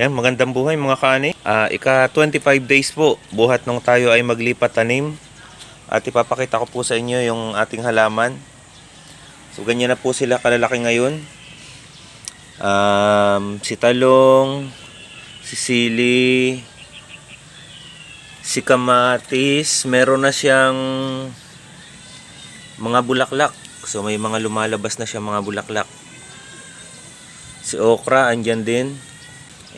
Yan, magandang buhay mga kaani. Ah, ika 25 days po, buhat nung tayo ay maglipat tanim. At ipapakita ko po sa inyo yung ating halaman. So ganyan na po sila kalalaki ngayon. Um, si talong, si sili, si kamatis, meron na siyang mga bulaklak. So may mga lumalabas na siya mga bulaklak. Si okra andyan din.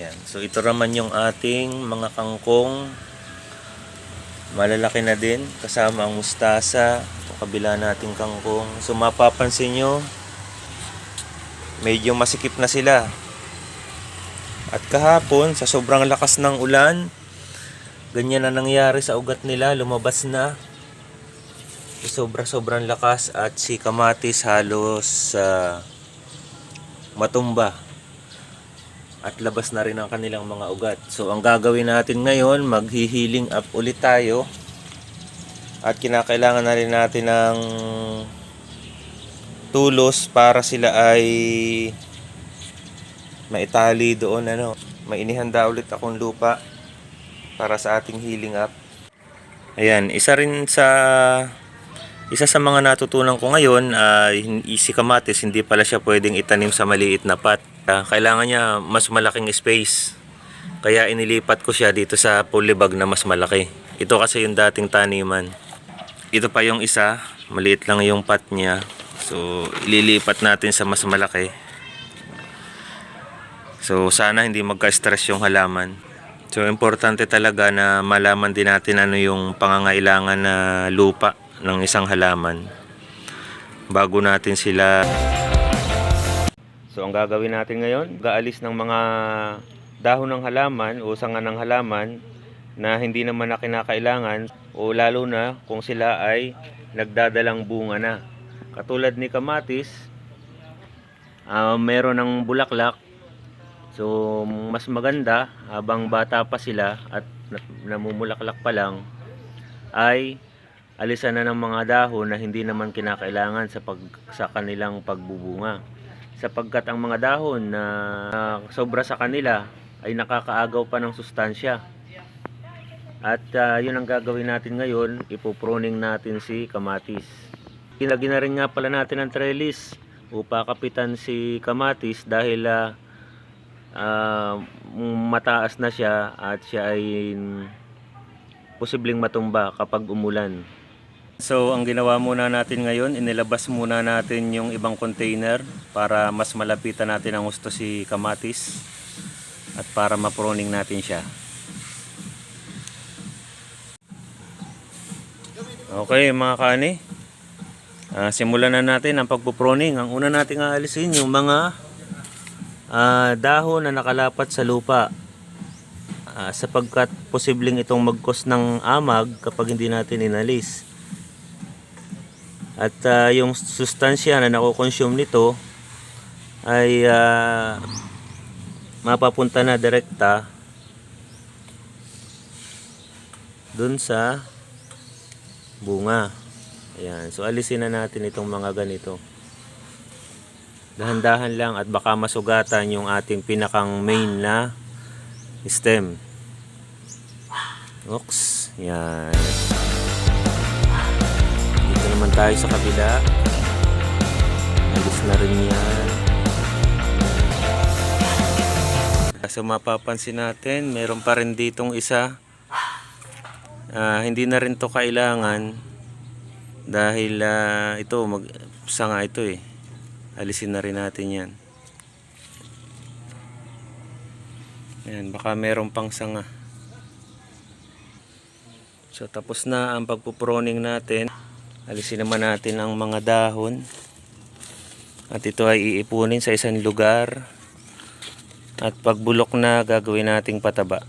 Yan. So ito naman yung ating mga kangkong. Malalaki na din kasama ang mustasa. Ito kabila nating kangkong. So mapapansin nyo, medyo masikip na sila. At kahapon, sa sobrang lakas ng ulan, ganyan na nangyari sa ugat nila, lumabas na. Sobra-sobrang lakas at si kamatis halos sa matumba at labas na rin ang kanilang mga ugat. So ang gagawin natin ngayon, maghi-healing up ulit tayo. At kinakailangan na rin natin ng tulos para sila ay maitali doon ano. May inihanda ulit akong lupa para sa ating healing up. Ayan, isa rin sa isa sa mga natutunan ko ngayon ay si kamatis hindi pala siya pwedeng itanim sa maliit na pot. Ah, kailangan niya mas malaking space. Kaya inilipat ko siya dito sa polybag na mas malaki. Ito kasi yung dating taniman. Ito pa yung isa, maliit lang yung pot niya. So ililipat natin sa mas malaki. So sana hindi magka-stress yung halaman. So importante talaga na malaman din natin ano yung pangangailangan na lupa ng isang halaman bago natin sila So ang gagawin natin ngayon, gaalis ng mga dahon ng halaman o sanga ng halaman na hindi naman na kinakailangan o lalo na kung sila ay nagdadalang bunga na. Katulad ni kamatis, ah, meron ng bulaklak. So mas maganda habang bata pa sila at na- namumulaklak pa lang ay alisan na ng mga dahon na hindi naman kinakailangan sa pag sa kanilang pagbubunga sapagkat ang mga dahon na sobra sa kanila ay nakakaagaw pa ng sustansya. At ah, yun ang gagawin natin ngayon, ipuproning natin si kamatis. Kinagin na rin nga pala natin ang trellis upa kapitan si kamatis dahil ah, ah, mataas na siya at siya ay posibleng matumba kapag umulan. So, ang ginawa muna natin ngayon, inilabas muna natin yung ibang container para mas malapitan natin ang gusto si kamatis at para maproning natin siya. Okay mga kani, Ah, simulan na natin ang pagpuproning. Ang una nating aalisin yung mga ah, dahon na nakalapat sa lupa. Ah, sapagkat posibleng itong magkos ng amag kapag hindi natin inalis. At ah, yung sustansya na nakokonsume nito ay ah, mapapunta na direkta dun sa bunga. Ayan. So alisin na natin itong mga ganito. Dahan-dahan lang at baka masugatan yung ating pinakang main na stem. Oops. Yan. Naman tayo sa kabila. Alis na rin yan. So mapapansin natin, meron pa rin ditong isa. Ah, hindi na rin to kailangan dahil ah, ito mag sanga ito eh. Alisin na rin natin 'yan. Yan, baka meron pang sanga. So tapos na ang pagpuproning natin. Alisin naman natin ang mga dahon. At ito ay iipunin sa isang lugar. At pagbulok na gagawin nating pataba.